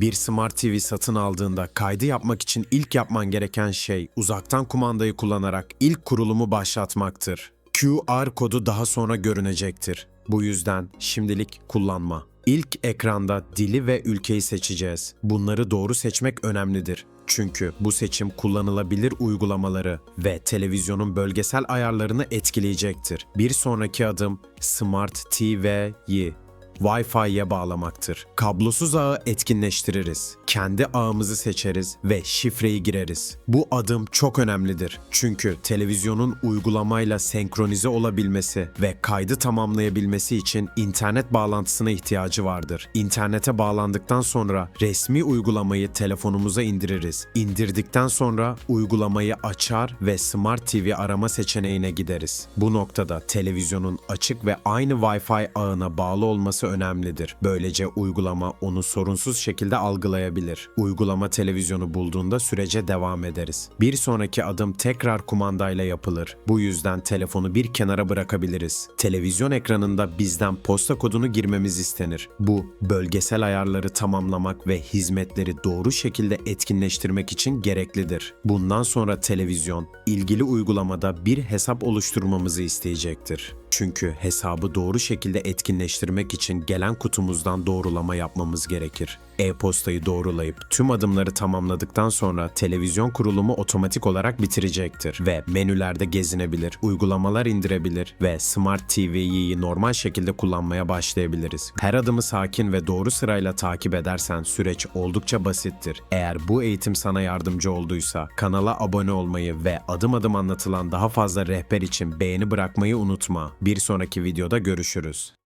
Bir Smart TV satın aldığında kaydı yapmak için ilk yapman gereken şey uzaktan kumandayı kullanarak ilk kurulumu başlatmaktır. QR kodu daha sonra görünecektir. Bu yüzden şimdilik kullanma. İlk ekranda dili ve ülkeyi seçeceğiz. Bunları doğru seçmek önemlidir. Çünkü bu seçim kullanılabilir uygulamaları ve televizyonun bölgesel ayarlarını etkileyecektir. Bir sonraki adım Smart TV'yi Wi-Fi'ye bağlamaktır. Kablosuz ağı etkinleştiririz. Kendi ağımızı seçeriz ve şifreyi gireriz. Bu adım çok önemlidir. Çünkü televizyonun uygulamayla senkronize olabilmesi ve kaydı tamamlayabilmesi için internet bağlantısına ihtiyacı vardır. İnternete bağlandıktan sonra resmi uygulamayı telefonumuza indiririz. İndirdikten sonra uygulamayı açar ve Smart TV arama seçeneğine gideriz. Bu noktada televizyonun açık ve aynı Wi-Fi ağına bağlı olması önemlidir. Böylece uygulama onu sorunsuz şekilde algılayabilir. Uygulama televizyonu bulduğunda sürece devam ederiz. Bir sonraki adım tekrar kumandayla yapılır. Bu yüzden telefonu bir kenara bırakabiliriz. Televizyon ekranında bizden posta kodunu girmemiz istenir. Bu bölgesel ayarları tamamlamak ve hizmetleri doğru şekilde etkinleştirmek için gereklidir. Bundan sonra televizyon ilgili uygulamada bir hesap oluşturmamızı isteyecektir. Çünkü hesabı doğru şekilde etkinleştirmek için gelen kutumuzdan doğrulama yapmamız gerekir. E-postayı doğrulayıp tüm adımları tamamladıktan sonra televizyon kurulumu otomatik olarak bitirecektir ve menülerde gezinebilir, uygulamalar indirebilir ve Smart TV'yi normal şekilde kullanmaya başlayabiliriz. Her adımı sakin ve doğru sırayla takip edersen süreç oldukça basittir. Eğer bu eğitim sana yardımcı olduysa kanala abone olmayı ve adım adım anlatılan daha fazla rehber için beğeni bırakmayı unutma. Bir sonraki videoda görüşürüz.